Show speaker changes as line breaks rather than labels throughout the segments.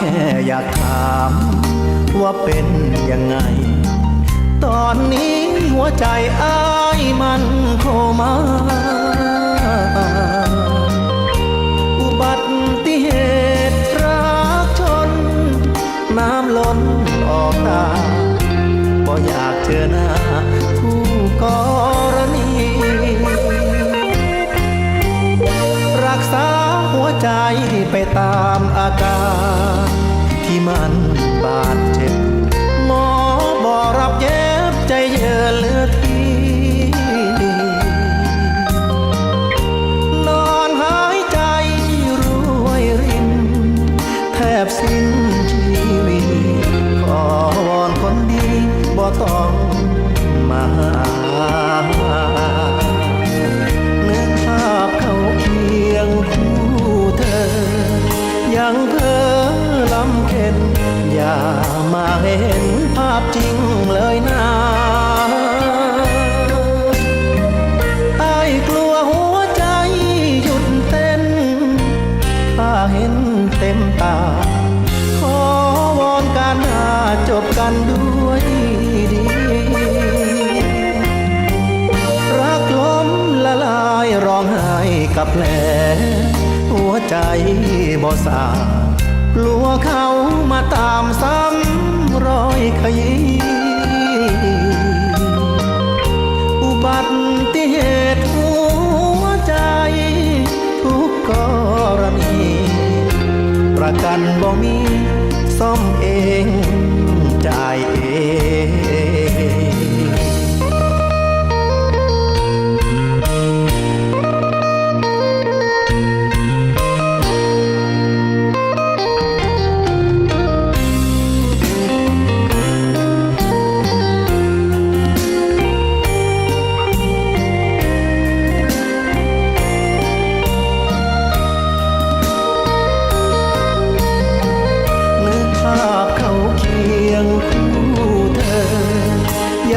แค่อยากรู้ว่าเป็นยังไง ตอนนี้หัวใจอ้ายมันโคมาอุบัติเหตุรักชน น้ำล้นออกตาบ่อยากเจอหน้าคู่กรณี รักษาหัวใจไปตามอาการ ที่มันบาดเจ็บ หมอบอกรับเย็บใจเยือเลือดทีนอนหายใจรวยริน แทบสิ้นชีวิตขอวอนคนดีบ่ต้องมา มาเห็นภาพจริงเลยนะไอ้กลัวหัวใจหยุดเต้น ถ้าเห็นเต็มตา ขอวอนการหน้าจบกันด้วยดี รักล้มละลายร้องไห้กับแผลหัวใจบ่สา กลัวเขามาตามซ้ำรอยขยี้อุบัติเหตุหัวใจ ทุกกรณี ประกันบ่มีซ่อมเองจ่ายเอง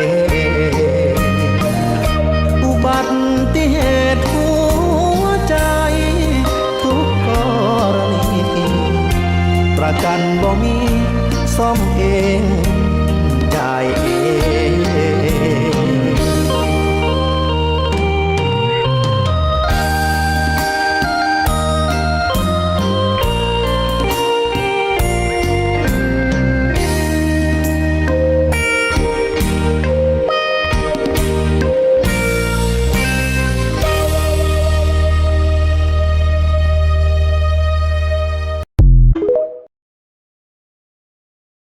ง บ่มีซ่อมเองได้เอง